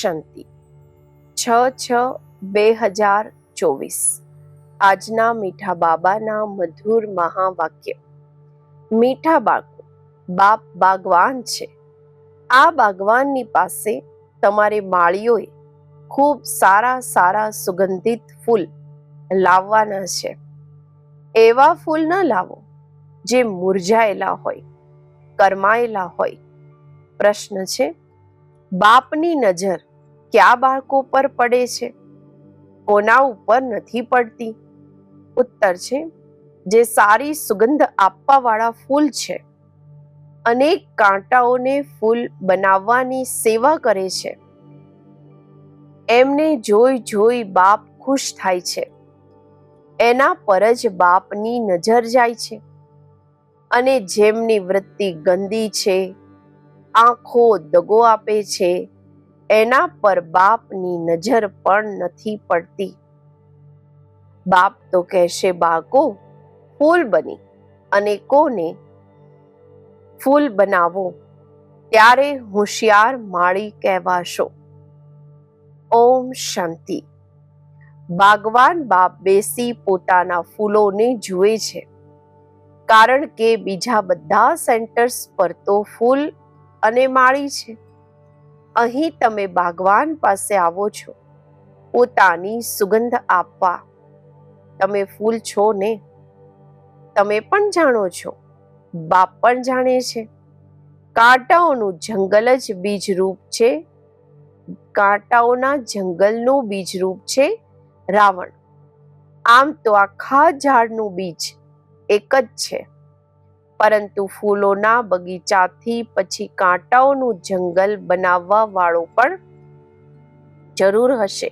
શાંતિ. છ છ બે હજાર ચોવીસ. આજના મીઠા બાબાના મધુર મહાવાક્ય. મીઠા બાળકો, બાપ બાગવાન છે. આ બાગવાનની પાસે તમારે માળીઓએ ખૂબ સારા સારા સુગંધિત ફૂલ લાવવાના છે. એવા ફૂલ ન લાવો જે મુરઝાયેલા હોય, કરમાયેલા હોય. પ્રશ્ન છે, બાપની નજર કયા બાળકો પર પડે છે? કોના ઉપર નથી પડતી? ઉત્તર છે, જે સારી સુગંધ આપવાવાળા ફૂલ છે. અનેક કાંટાઓને ફૂલ બનાવવાની સેવા કરે છે. એમને જોઈ જોઈ બાપ ખુશ થાય છે. એના પર જ બાપની નજર જાય છે. અને જેમની વૃત્તિ ગંદી છે, આંખો દગો આપે છે એના પર બાપની નજર પણ નથી પડતી. બાપ તો કહેશે, બાળકો, ફૂલ બની અને કોને ફૂલ બનાવો? ત્યારે હોશિયાર માળી કહેવાશો. ઓમ શાંતિ. બાગવાન બાપ બેસી પોતાના ફૂલોને જુએ છે. કારણ કે બીજા બધા સેન્ટર્સ પર તો ફૂલ અને માળી છે. અહીં તમે બાગવાન પાસે આવો છો. પોતાની સુગંધ આપવા. તમે ફૂલ છો ને? તમે પણ જાણો છો. બાપ પણ જાણે છે. કાંટાઓનું જંગલ જ બીજરૂપ છે. કાંટાઓના જંગલનું બીજરૂપ છે રાવણ. આમ તો આખા ઝાડનું બીજ એક જ છે. પરંતુ ફૂલોના બગીચાથી પછી કાંટાઓનું જંગલ બનાવવા વાળો પણ જરૂર હશે.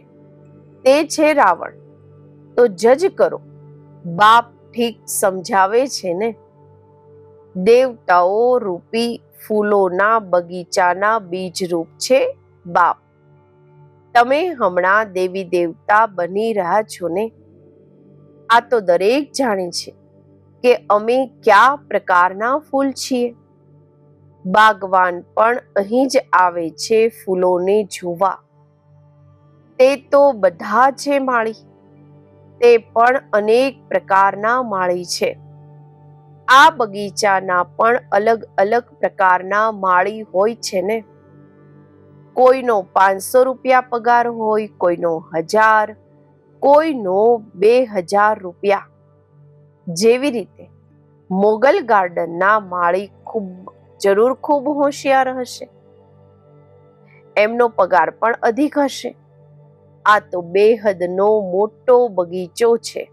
તે છે રાવણ. તો જજ કરો, બાપ ઠીક સમજાવે છે ને? દેવતાઓ રૂપી ફૂલોના બગીચાના બીજ રૂપ છે બાપ. તમે હમણાં દેવી દેવતા બની રહ્યા છો ને? આ તો દરેક જાણે છે. કે અમે કયા પ્રકારના ફૂલ છીએ? બાગવાન પણ અહીં જ આવે છે ફૂલોને જોવા. તે તો બધા છે માળી. તે પણ અનેક પ્રકારના માળી છે. આ બગીચાના પણ અલગ અલગ પ્રકારના માળી હોય છે ને. કોઈનો પાંચસો રૂપિયા પગાર હોય, કોઈનો હજાર, કોઈનો બે હજાર રૂપિયા. જેવી રીતે મોગલ ગાર્ડનના માળી ખૂબ, જરૂર ખૂબ હોશિયાર હશે. એમનો પગાર પણ અધિક હશે. આ તો બેહદનો મોટો બગીચો છે.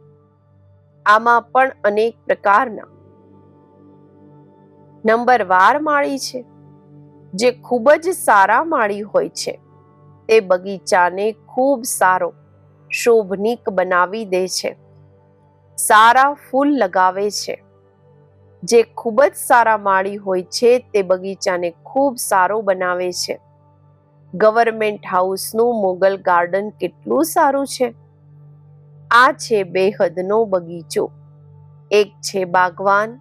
આમાં પણ અનેક પ્રકારના નંબરવાર માળી છે. જે ખૂબ જ સારા માળી હોય છે. તે બગીચાને ખૂબ સારો, શોભનીક બનાવી દે છે. સારા ફૂલ લગાવે છે. જે ખૂબ જ સારા માળી હોય છે, તે બગીચાને ખૂબ સારો બનાવે છે. ગવર્મેન્ટ હાઉસનું મોગલ ગાર્ડન કેટલું સારું છે. આ છે બેહદનો બગીચો. એક છે બાગવાન.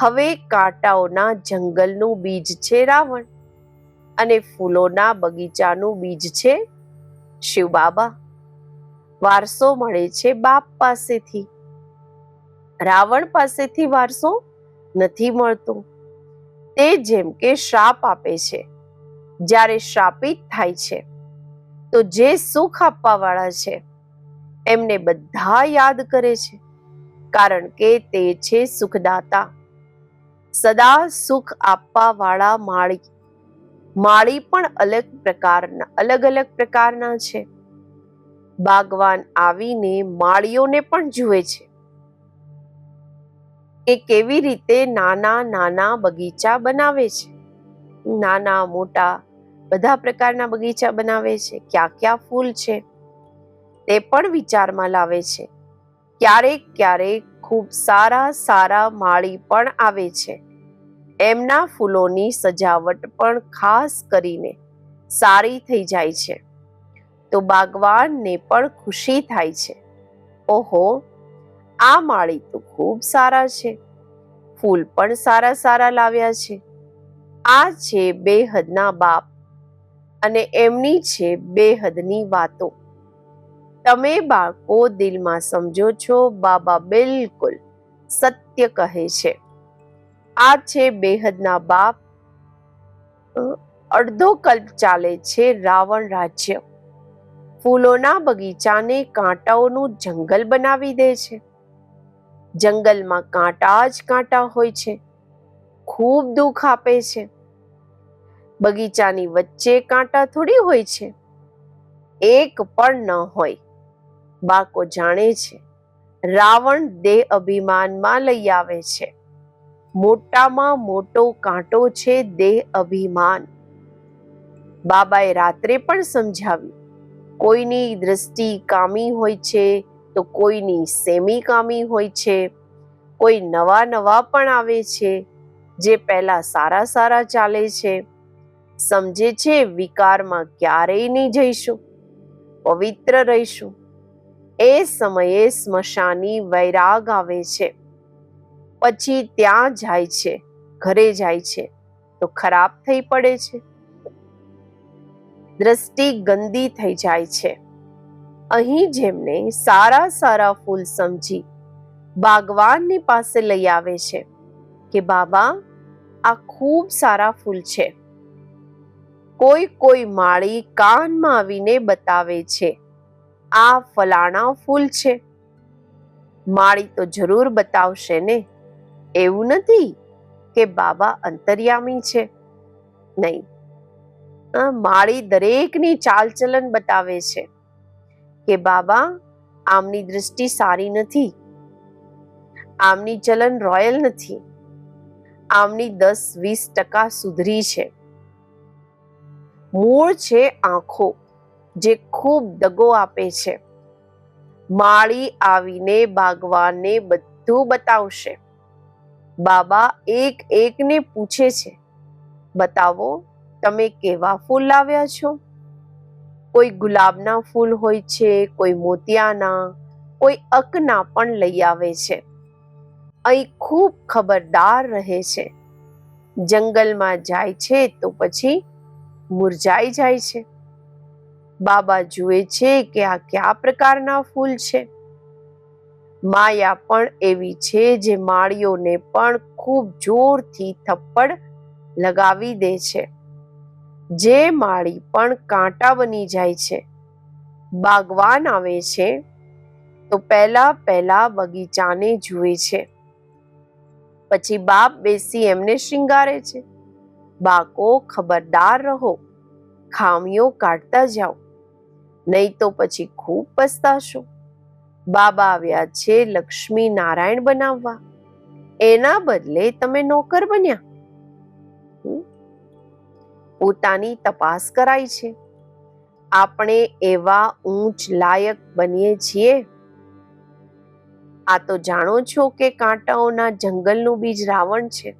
હવે કાંટાઓના જંગલનું બીજ છે રાવણ. અને ફૂલોના બગીચાનું બીજ છે શિવબાબા. વારસો મળે છે બાપ પાસેથી. રાવણ પાસેથી વારસો નથી મળતો. તે જેમ કે શ્રાપ આપે છે. જ્યારે શ્રાપિત થાય છે, તો જે સુખ આપવા વાળા છે, એમને બધા યાદ કરે છે. કારણ કે તે છે સુખદાતા. સદા સુખ આપવા વાળા માળી. માળી પણ અલગ પ્રકારના અલગ અલગ પ્રકારના છે. બાગવાન આવીને માળીઓને પણ જુએ છે. કે કેવી રીતે નાના નાના બગીચા બનાવે છે? નાના મોટા બધા પ્રકારના બગીચા બનાવે છે? ક્યાં ક્યાં ફૂલ છે? તે પણ વિચારમાં લાવે છે. ક્યારેક ક્યારેક ખૂબ સારા સારા માળી પણ આવે છે. એમના ફૂલોની સજાવટ પણ ખાસ કરીને સારી થઈ જાય છે. તો બાગવાનને પણ ખુશી થાય છે. ઓહો આ માળી તો ખૂબ સારા છે. ફૂલ પણ સારા સારા લાવ્યા છે. આ છે બેહદના બાપ અને એમની છે બેહદની વાતો. તમે બાળકો દિલમાં સમજો છો, બાબા બિલકુલ સત્ય કહે છે. આ છે બેહદના બાપ. અડધો કલ્પ ચાલે છે રાવણ રાજ્ય. ફૂલોના બગીચાને કાંટાઓનું જંગલ બનાવી દે છે. જંગલમાં કાંટા જ કાંટા હોય છે. ખૂબ દુઃખ આપે છે. બગીચાની વચ્ચે કાંટા થોડી હોય છે. એક પણ ન હોય. બાકો જાણે છે. રાવણ દેહ અભિમાનમાં લઈ આવે છે. મોટામાં મોટો કાંટો છે દેહ અભિમાન. બાબાએ રાત્રે પણ સમજાવ્યું. કોઈની દ્રષ્ટિ કામી હોય છે તો કોઈની સેમી કામી હોય છે, કોઈ નવા નવા પણ આવે છે, જે પહેલા સારા સારા ચાલે છે, સમજે છે વિકારમાં ક્યારેય નહીં જઈશું, પવિત્ર રહીશું. એ સમયે સ્મશાની વૈરાગ આવે છે, પછી ત્યાં જાય છે, ઘરે જાય છે, તો ખરાબ થઈ પડે છે. દ્રષ્ટિ ગંદી થઈ જાય છે. અહીં જેમને સારા સારા ફૂલ સમજી બાગવાનની પાસે લઈ આવે છે કે બાબા, આ ખૂબ સારા ફૂલ છે. કોઈ કોઈ માળી કાનમાં આવીને બતાવે છે, આ ફલાણા ફૂલ છે. માળી તો જરૂર બતાવશે ને? એવું નથી કે બાબા અંતર્યામી છે. નહીં. માળી દરેકની ચાલચલન બતાવે છે. કે બાબા, આમની દૃષ્ટિ સારી નથી. આમની ચલન રોયલ નથી. આમની દસ વીસ ટકા સુધરી છે. મૂળ છે આંખો, જે ખૂબ દગો આપે છે. માળી આવીને બાગવાનને બધું બતાવશે. બાબા એક એકને પૂછે છે, બતાવો, તમે કેવા ફૂલ લાવ્યા છો? કોઈ ગુલાબના ફૂલ હોય છે, કોઈ મોતિયાના, કોઈ અકના પણ લઈ આવે છે. અહીં ખૂબ ખબરદાર રહે છે. જંગલમાં જાય છે તો પછી મુરઝાઈ જાય છે. બાબા જુએ છે કે આ કયા પ્રકારના ફૂલ છે. માયા પણ એવી છે જે માળીઓને પણ ખૂબ જોરથી થપ્પડ લગાવી દે છે. જે માળી પણ કાંટા બની જાય છે. બાગવાન આવે છે, તો પહેલા પહેલા બગીચાને જુએ છે. પછી બાપ બેસી એમને શૃંગારે છે. બાકો ખબરદાર રહો, ખામીઓ કાઢતા જાઓ, નહીં તો પછી ખૂબ પસ્તાશો. બાબા આવ્યા છે લક્ષ્મી નારાયણ બનાવવા. એના બદલે તમે નોકર બન્યા? પોતાની તપાસ કરાય છે. આપણે એવા ઊંચ લાયક બનીએ છીએ. આ તો જાણો છો કે કાંટાઓના જંગલનું બીજ રાવણ છે.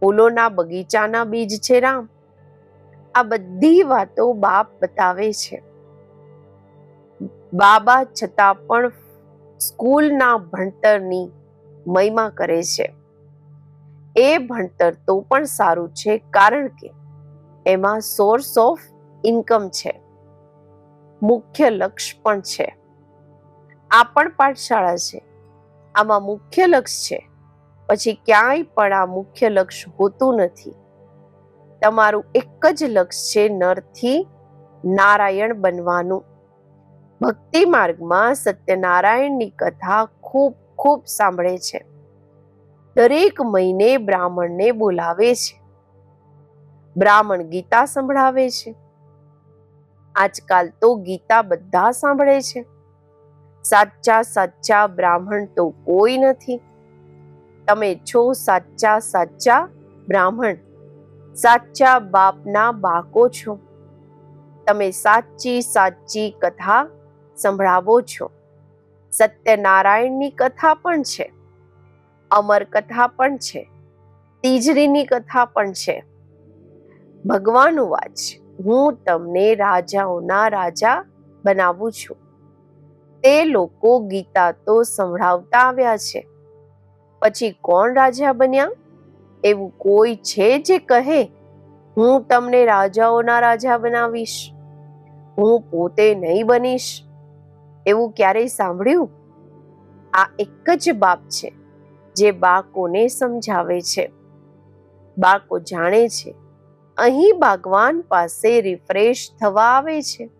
ફૂલોના બગીચાના બીજ છે રામ. આ બધી વાતો બાપ બતાવે છે. બાબા છતાં પણ સ્કૂલના ભણતરની મહિમા કરે છે. એ ભણતર તો પણ સારું છે કારણ કે એમાં સોર્સ ઓફ ઇન્કમ છે. મુખ્ય લક્ષ્ય પણ છે. આ પણ પાઠશાળા છે. આમાં મુખ્ય લક્ષ્ય છે. પછી ક્યાંય પણ આ મુખ્ય લક્ષ્ય હોતું નથી. તમારું એક જ લક્ષ્ય છે નરથી નારાયણ બનવાનું. ભક્તિ માર્ગમાં સત્યનારાયણની કથા ખૂબ ખૂબ સાંભળે છે. દરેક મહિને બ્રાહ્મણને બોલાવે છે. બ્રાહ્મણ ગીતા સંભળાવે છે. આજકાલ તો ગીતા બધા સાંભળે છે. સાચા સાચા બ્રાહ્મણ તો કોઈ નથી. તમે છો સાચા સાચા બ્રાહ્મણ. સાચા બાપના બાકો છો. તમે સાચી સાચી કથા સંભળાવો છો. સત્યનારાયણની કથા પણ છે. અમર કથા પણ છે. તીજરીની કથા પણ છે. ભગવાન વાચ. હું તમને રાજાઓના રાજા બનાવું છું. તે લોકો ગીતા તો સંભળાવતા આવ્યા છે. પછી કોણ રાજા બન્યા? એવું કોઈ છે જે કહે, હું તમને રાજાઓના રાજા બનાવીશ. હું પોતે નહીં બનીશ. એવું ક્યારેય સાંભળ્યું? આ એક જ બાપ છે, જે બાળકોને સમજાવે છે. બાળકો જાણે છે અહીં ભગવાન પાસે રિફ્રેશ થવા આવે છે.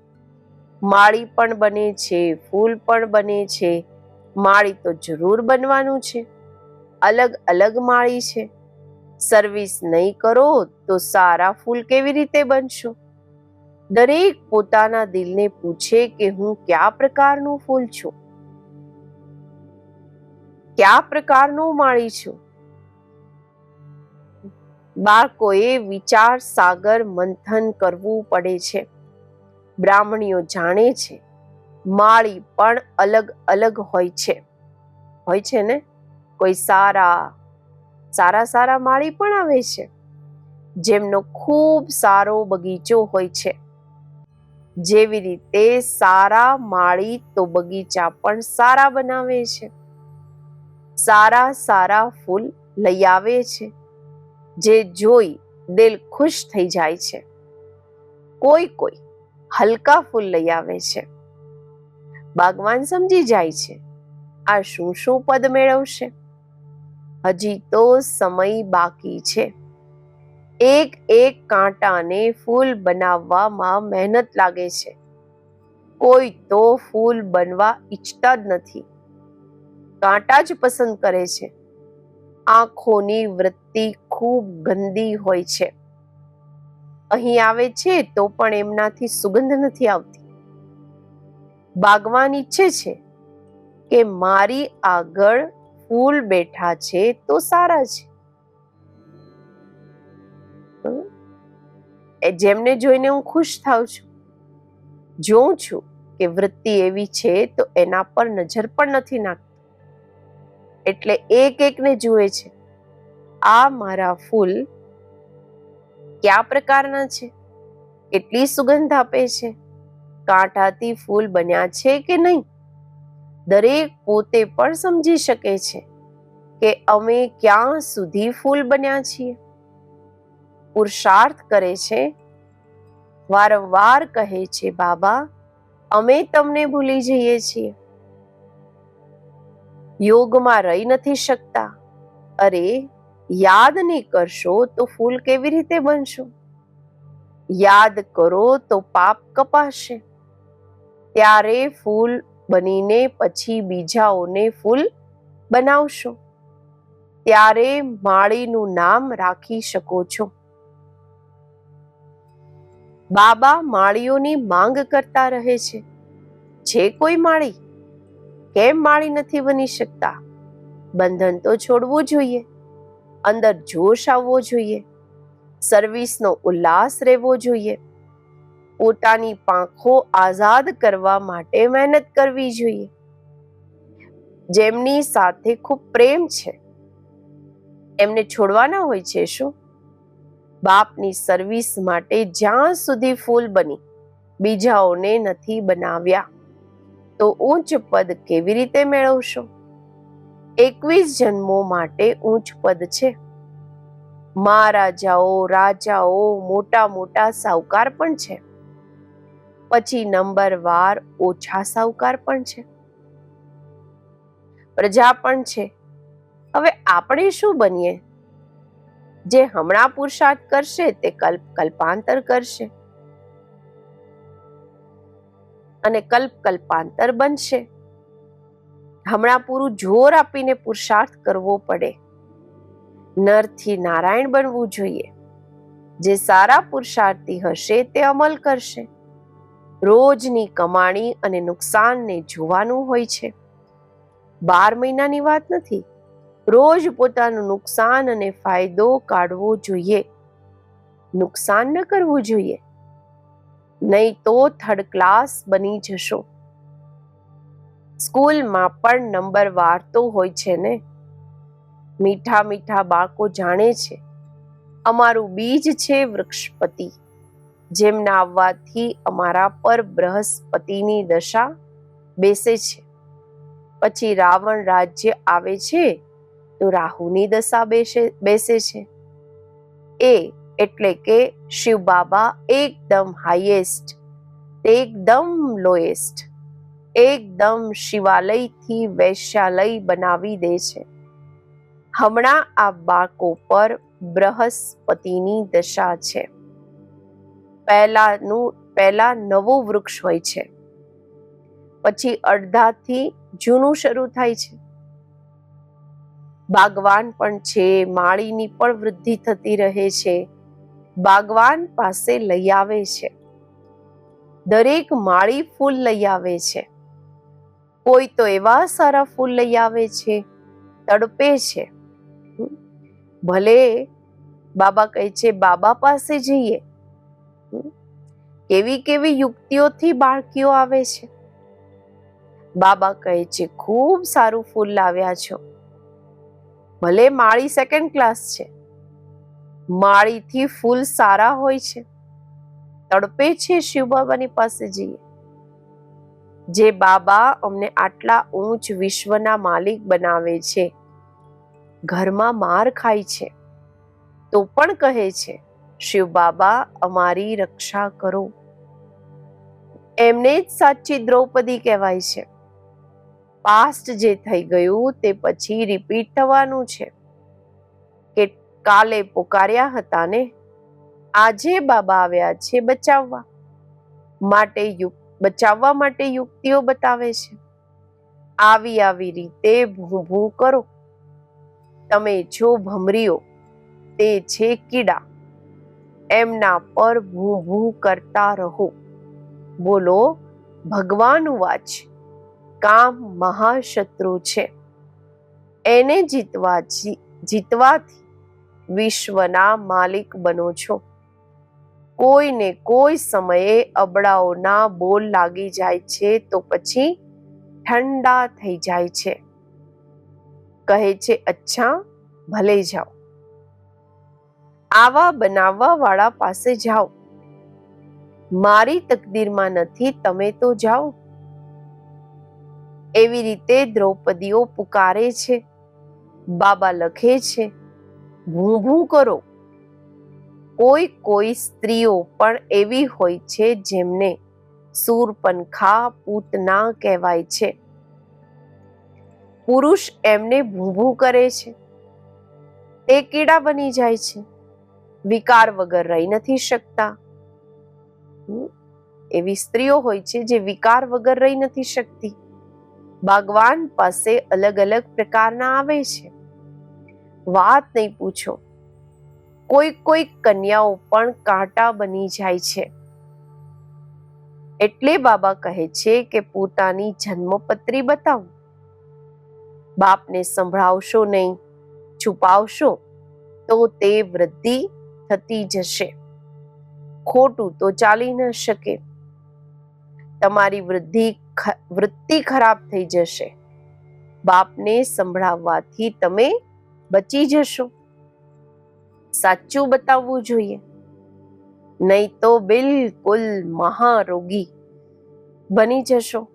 માળી પણ બને છે, ફૂલ પણ બને છે. માળી તો જરૂર બનવાનું છે. અલગ અલગ માળી છે. સર્વિસ નહીં કરો તો સારા ફૂલ કેવી રીતે બનશો? દરેક પોતાના દિલને પૂછે કે હું કયા પ્રકારનું ફૂલ છું? કયા પ્રકારનું માળી છું? બાળકોએ વિચાર સાગર મંથન કરવું પડે છે. બ્રાહ્મણીઓ જાણે છે, માળી પણ અલગ અલગ હોય છે. હોય છે ને? કોઈ સારા સારા સારા માળી પણ આવે છે. જેમનો ખૂબ સારો બગીચો હોય છે. જેવી રીતે સારા માળી તો બગીચા પણ સારા બનાવે છે. સારા સારા ફૂલ લઈ આવે છે. જે જોઈ દિલ ખુશ થઈ જાય છે. કોઈ કોઈ હલકા ફૂલ લઈ આવે છે. બાગવાન સમજી જાય છે, આ શું શું પદ મેળવશે? હજી તો સમય બાકી છે. એક એક કાંટાને ફૂલ બનાવવામાં મહેનત લાગે છે. કોઈ તો ફૂલ બનવા ઈચ્છતા જ નથી. કાંટા જ પસંદ કરે છે. આંખોની વૃત્તિ ખૂબ ગંદી હોય છે. અહીં આવે છે તો પણ એમનાથી સુગંધ નથી આવતી. બાગવાન ઈચ્છે છે કે મારી આગળ ફૂલ બેઠા છે તો સારા છે. જેમને જોઈને હું ખુશ થાઉં છું. જોઉં છું કે વૃત્તિ એવી છે તો એના પર નજર પણ નથી નાખતી. એટલે એક એકને જુએ છે. આ મારા ફૂલ કયા પ્રકારના છે? કેટલી સુગંધ આપે છે? કાંટાથી ફૂલ બન્યા છે કે નહીં? દરેક પોતે પણ સમજી શકે છે કે અમે ક્યાં સુધી ફૂલ બન્યા છીએ. પુરુષાર્થ કરે છે, વારંવાર કહે છે, બાબા, અમે તમને ભૂલી જઈએ છીએ. યોગમાં રહી નથી શકતા. અરે, યાદ નહીં કરશો તો ફૂલ કેવી રીતે બનશો? યાદ કરો તો પાપ કપાશે. ત્યારે ફૂલ બનીને પછી બીજાઓને ફૂલ બનાવશો. ત્યારે માળીનું નામ રાખી શકો છો. બાબા માળીઓની માંગ કરતા રહે છે. જે કોઈ માળી કેમ માળી નથી બની શકતા? બંધન તો છોડવું જોઈએ. અંદર જોશ આવવો જોઈએ. સર્વિસનો ઉલ્લાસ રહેવો જોઈએ. પોતાની પાંખો આઝાદ કરવા માટે મહેનત કરવી જોઈએ. જેમની સાથે ખૂબ પ્રેમ છે. એમને છોડવાના હોય છે શું? બાપની સર્વિસ માટે જ્યાં સુધી ફૂલ બની, બીજાઓને નથી બનાવ્યા. તો ઉચ્ચ પદ કેવી રીતે મેળવશો? એકવીસ જન્મો માટે ઉચ્ચ પદ છે. મહારાજાઓ રાજાઓ મોટા મોટા સાવકાર પણ છે. પછી નંબર વાર ઓછા સાવકાર પણ છે. પ્રજા પણ છે. હવે આપણે શું બનીએ? જે હમણાં પુરુષાર્થ કરશે તે કલ્પ કલ્પાંતર કરશે. અને કલ્પ કલ્પાંતર બનશે. હમણાં પૂરું જોર આપીને પુરુષાર્થ કરવો પડે. નરથી નારાયણ બનવું જોઈએ. જે સારા પુરુષાર્થી હશે તે અમલ કરશે. રોજની કમાણી અને નુકસાનને જોવાનું હોય છે. બાર મહિનાની વાત નથી. રોજ પોતાનું નુકસાન અને ફાયદો કાઢવો જોઈએ. નુકસાન ન કરવું જોઈએ. નહીં તો થર્ડ ક્લાસ બની જશો. સ્કૂલમાં પણ નંબર વાર તો હોય છે ને? મીઠા મીઠા બાકો જાણે છે. અમારું બીજ છે વૃક્ષપતિ, જેમના આવવાથી અમારા પર બૃહસ્પતિની દશા બેસે છે. પછી રાવણ રાજ્ય આવે છે, તો રાહુની દશા બેસે બેસે છે. એ એટલે કે શિવ બાબા એકદમ હાઈએસ્ટ એકદમ લોએસ્ટ એકદમ શિવાલયથી વૈશ્યાલય બનાવી દે છે. હમણાં આ બાળકો પર બૃહસ્પતિની દશા છે. પહેલાનું, પહેલા નવું વૃક્ષ હોય છે. પછી અડધાથી જૂનું શરૂ થાય છે. બાગવાન પણ છે, માળીની પણ વૃદ્ધિ થતી રહે છે. બાગવાન પાસે લઈ આવે છે. દરેક માળી ફૂલ લઈ આવે છે. કોઈ તો એવા સારા ફૂલ લઈ આવે છે, તડપે છે. ભલે બાબા કહે છે, બાબા પાસે જઈએ. કેવી કેવી યુક્તિઓથી બાળકીઓ આવે છે. બાબા કહે છે, ખૂબ સારું ફૂલ લાવ્યા છો. ભલે માળી સેકન્ડ ક્લાસ છે માળીથી ફૂલ સારા હોય છે. તડપે છે શિવ બાબાની પાસે જઈએ. જે બાબા અમને આટલા ઊંચ વિશ્વના માલિક બનાવે છે. ઘરમાં માર ખાય છે. તો પણ કહે છે શિવ બાબા અમારી રક્ષા કરો. એમને જ સાચી દ્રૌપદી કહેવાય છે. પાસ્ટ જે થઈ ગયું તે પછી રિપીટ થવાનું છે. કાલે પોકાર્યા હતા ને આજે બાબા આવ્યા છે બચાવવા માટે બચાવવા માટે યુક્તિઓ બતાવે છે. આવી આવી રીતે ભૂ ભૂ કરો. તમે જો ભમરીઓ, તે છે કીડા, એમના પર ભૂ ભૂ કરતા રહો. બોલો, ભગવાન વાચ, કામ મહાશત્રુ છે. એને જીતવા જીતવાથી વિશ્વના માલિક બનો છો. કોઈને કોઈ સમયે અબડાઓના બોલ લાગી જાય છે તો પછી ઠંડા થઈ જાય છે. કહે છે, અચ્છા, ભલે જાઓ. આવા બનાવવા વાળા પાસે જાઓ. મારી તકદીરમાં નથી, તમે તો જાઓ. એવી રીતે દ્રૌપદીઓ પુકારે છે. બાબા લખે છે ભૂ કરો. કોઈ કોઈ સ્ત્રીઓ પણ એવી હોય છે જેમને સૂરપંખા પૂતના કહેવાય છે. પુરુષ એમને ભૂભું કરે છે. તે કીડા બની જાય છે. વિકાર વગર રહી નથી શકતા. એવી સ્ત્રીઓ હોય છે જે વિકાર વગર રહી નથી શકતી. ભગવાન પાસે અલગ અલગ પ્રકારના આવે છે. વાત નહીં પૂછો. કોઈ કોઈ કન્યાઓ પણ કાંટા બની જાય છે. એટલે બાબા કહે છે કે પોતાની જન્મપત્રી બતાવો. બાપને સંભળાવશો નહીં, છુપાવશો, તો તે વૃદ્ધિ થતી જશે. ખોટું તો ચાલી ન શકે. તમારી વૃદ્ધિ વૃત્તિ ખરાબ થઈ જશે. બાપને સંભળાવવાથી તમે બચી જશો. સાચું બતાવવું જોઈએ. નહીં તો બિલકુલ મહારોગી બની જશો.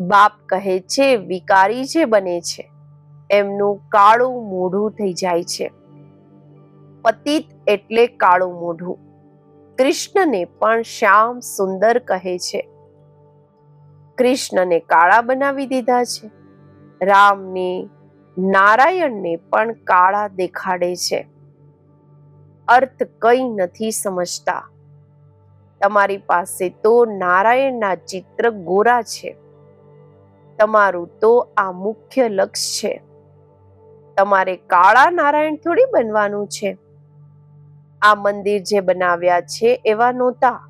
બાપ કહે છે, વિકારી જે બને છે, એમનું કાળું મોઢું થઈ જાય છે. પતિત એટલે કાળું મોઢું. કૃષ્ણને પણ શ્યામ સુંદર કહે છે. કૃષ્ણને કાળા બનાવી દીધા છે. રામને નારાયણને પણ કાળા દેખાડે છે. અર્થ કંઈ નથી સમજતા. તમારી પાસે તો નારાયણના ચિત્ર ગોરા છે. તમારું તો આ મુખ્ય લક્ષ્ય છે. તમારે કાળા નારાયણ થોડી બનવાનું છે. આ મંદિર જે બનાવ્યા છે એવા નહોતા.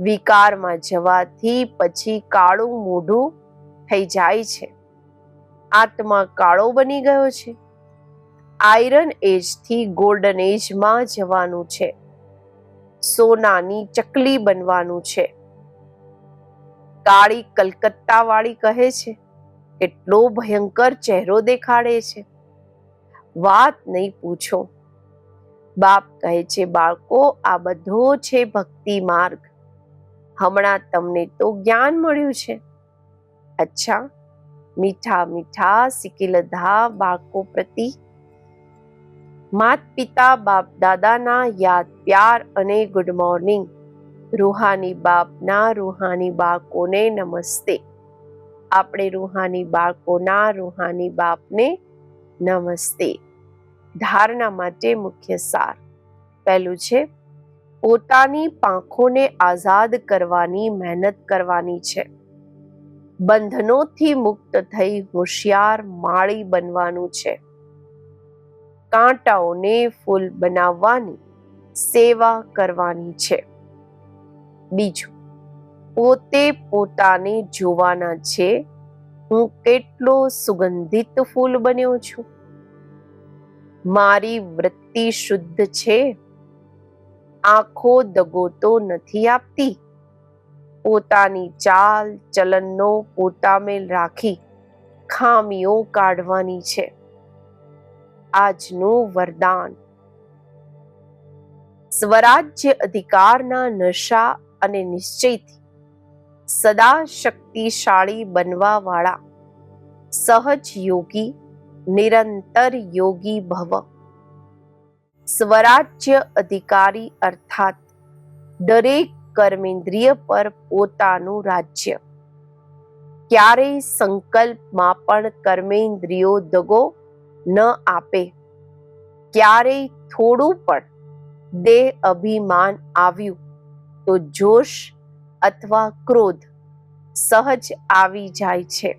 વિકારમાં જવાથી પછી કાળું મોઢું થઈ જાય છે. આત્મા કાળો બની ગયો છે. આયરન એજથી ગોલ્ડન એજમાં જવાનું છે. સોનાની ચકલી બનવાનું છે. કાળી કલકત્તા વાળી કહે છે. કેટલો ભયંકર ચહેરો દેખાડે છે. વાત નહીં પૂછો. બાપ કહે છે, બાળકો, આ બધો છે ભક્તિ માર્ગ. હમણાં તમને તો જ્ઞાન મળ્યું છે. અચ્છા મીઠા મીઠા સિકિલધા બાળકો પ્રતિ. માત પિતા બાપ દાદાના યાદ, પ્યાર અને ગુડ મોર્નિંગ રૂહાની બાપના રૂહાની બાળકોને નમસ્તે. આપણે રૂહાની બાળકોના રૂહાની બાપને નમસ્તે. ધારણા માટે મુખ્ય સાર. પહેલું છે, પોતાની પાંખોને આઝાદ કરવાની, મહેનત કરવાની છે. બંધનોથી મુક્ત થઈ હોશિયાર માળી બનવાનું છે. કાંટાઓને ફૂલ બનાવવાની સેવા કરવાની છે. બીજું, પોતે પોતાને જોવાના છે, હું કેટલો સુગંધિત ફૂલ બન્યો છું? મારી વૃત્તિ શુદ્ધ છે? આંખો દગો તો નથી આપતી? પોતાની ચાલ ચલનનો પોતામેલ રાખી ખામીઓ કાઢવાની છે. આજનું વરદાન. સ્વરાજ્ય અધિકારના નશા અને નિશ્ચયથી સદા શક્તિશાળી બનવા વાળા સહજ યોગી, નિરંતર યોગી ભવ. સ્વરાજ્ય અધિકારી અર્થાત દરેક કર્મેન્દ્રિય પર પોતાનું રાજ્ય. ક્યારેય સંકલ્પમાં પણ કર્મેન્દ્રિયો દગો ન આપે. ક્યારેય થોડું પણ દેહ અભિમાન આવ્યું તો જોશ અથવા ક્રોધ સહજ આવી જાય છે.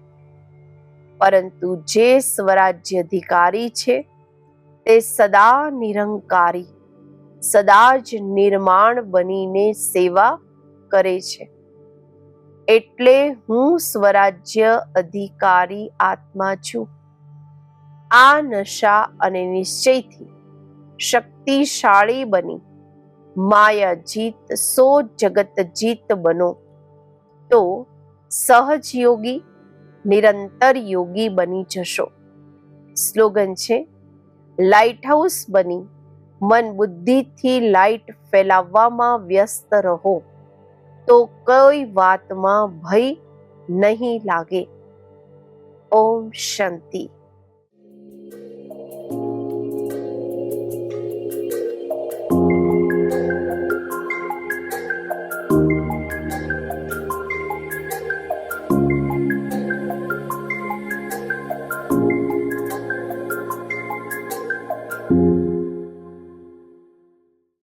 પરંતુ જે સ્વરાજ્ય અધિકારી છે તે સદા નિરંકારી સદા જ નિર્માણ બનીને સેવા કરે છે. એટલે હું સ્વરાજ્ય અધિકારી આત્મા છું. આ નશા અને નિશ્ચયથી શક્તિશાળી બની. માયા જીત સો જગત જીત બનો. તો સહજ યોગી નિરંતર યોગી બની જશો. સ્લોગન છે લાઇટ હાઉસ બની. મન બુદ્ધિથી લાઈટ ફેલાવવામાં વ્યસ્ત રહો. તો કોઈ વાતમાં ભય નહીં લાગે. ઓમ શાંતિ.